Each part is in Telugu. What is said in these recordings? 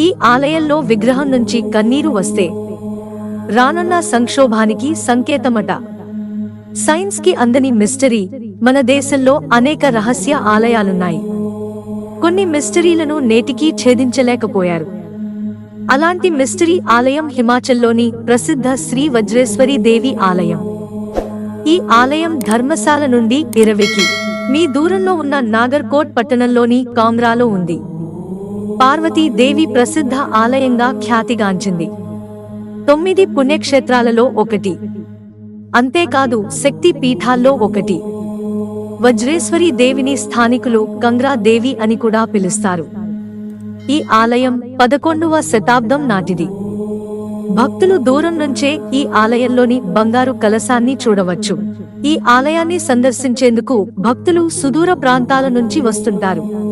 ఈ ఆలయంలో విగ్రహం నుంచి కన్నీరు వస్తే రానున్న సంక్షోభానికి సంకేతమట. సైన్స్కి అందని మిస్టరీ మన దేశంలో అనేక రహస్య ఆలయాలున్నాయి. కొన్ని మిస్టరీలను నేటికీ ఛేదించలేకపోయారు. అలాంటి మిస్టరీ ఆలయం హిమాచల్లోని ప్రసిద్ధ శ్రీ వజ్రేశ్వరి దేవి ఆలయం. ఈ ఆలయం ధర్మశాల నుండి ఇరవైకి మీ దూరంలో ఉన్న నాగర్కోట్ పట్టణంలోని కామ్రాలో ఉంది. పార్వతీదేవి ప్రసిద్ధ ఆలయంగా ఖ్యాతిగాంచింది. తొమ్మిది పుణ్యక్షేత్రాలలో ఒకటి. అంతేకాదు శక్తి పీఠాల్లో ఒకటి. వజ్రేశ్వరి దేవిని స్థానికులు కంగ్రా దేవి అని కూడా పిలుస్తారు. ఈ ఆలయం పదకొండవ శతాబ్దం నాటిది. భక్తులు దూరం నుంచే ఈ ఆలయంలోని బంగారు కలశాన్ని చూడవచ్చు. ఈ ఆలయాన్ని సందర్శించేందుకు భక్తులు సుదూర ప్రాంతాల నుంచి వస్తుంటారు.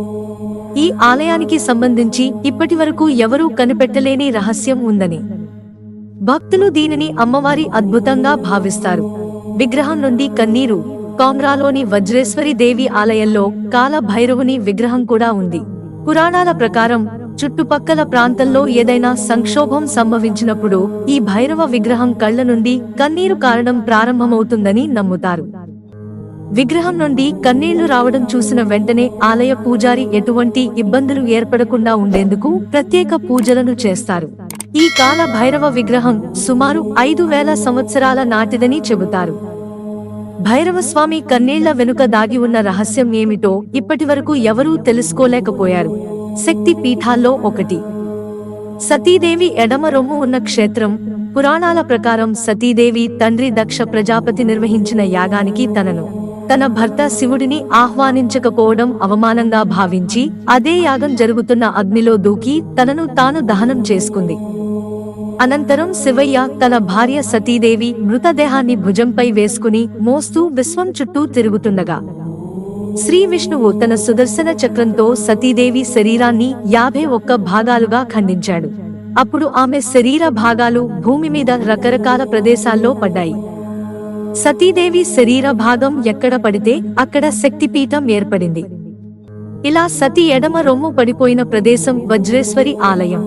ఈ ఆలయానికి సంబంధించి ఇప్పటివరకు ఎవరూ కనిపెట్టలేని రహస్యం ఉందని. భక్తులు దీనిని అమ్మవారి అద్భుతంగా భావిస్తారు. విగ్రహం నుండి కన్నీరు కామ్రాలోని వజ్రేశ్వరి దేవి ఆలయంలో కాల భైరవుని విగ్రహం కూడా ఉంది. పురాణాల ప్రకారం చుట్టుపక్కల ప్రాంతంలో ఏదైనా సంక్షోభం సంభవించినప్పుడు ఈ భైరవ విగ్రహం కళ్ళ నుండి కన్నీరు కారణం ప్రారంభమవుతుందని నమ్ముతారు. విగ్రహం నుండి కన్నీళ్ళు రావడం చూసిన వెంటనే ఆలయ పూజారి ఎటువంటి ఇబ్బందులు ఏర్పడకుండా ఉండేందుకు ప్రత్యేక పూజలను చేస్తారు. ఈ కాల భైరవ విగ్రహం సుమారు ఐదు వేల సంవత్సరాల నాటిదని చెబుతారు. భైరవస్వామి కన్నీళ్ళ వెనుక దాగి ఉన్న రహస్యం ఏమిటో ఇప్పటివరకు ఎవరూ తెలుసుకోలేకపోయారు. శక్తి పీఠాల్లో ఒకటి. సతీదేవి ఎడమ రొమ్ము ఉన్న క్షేత్రం పురాణాల ప్రకారం సతీదేవి తండ్రి దక్ష ప్రజాపతి నిర్వహించిన యాగానికి తనను. తన భర్త శివుడిని ఆహ్వానించకపోవడం అవమానంగా భావించి అదే యాగం జరుగుతున్న అగ్నిలో దూకి తనను తాను దహనం చేసుకుంది. అనంతరం శివయ్య తన భార్య సతీదేవి మృతదేహాన్ని భుజంపై వేసుకుని మోస్తూ విశ్వం చుట్టూ తిరుగుతుండగా శ్రీ విష్ణువు తన సుదర్శన చక్రంతో సతీదేవి శరీరాన్ని యాభై ఒక్క భాగాలుగా ఖండించాడు. అప్పుడు ఆమె శరీర భాగాలు భూమి మీద రకరకాల ప్రదేశాల్లో పడ్డాయి. సతీదేవి శరీర భాగం ఎక్కడ పడితే అక్కడ శక్తిపీఠం ఏర్పడింది. ఇలా సతి ఎడమ రొమ్ము పడిపోయిన ప్రదేశం వజ్రేశ్వరి ఆలయం.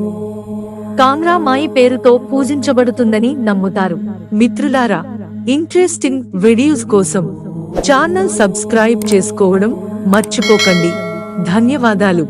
కాంగ్రా మాయి పేరుతో పూజించబడుతుందని నమ్ముతారు. మిత్రులారా ఇంట్రెస్టింగ్ వీడియోస్ కోసం ఛానల్ సబ్స్క్రైబ్ చేసుకోవడం మర్చిపోకండి. ధన్యవాదాలు.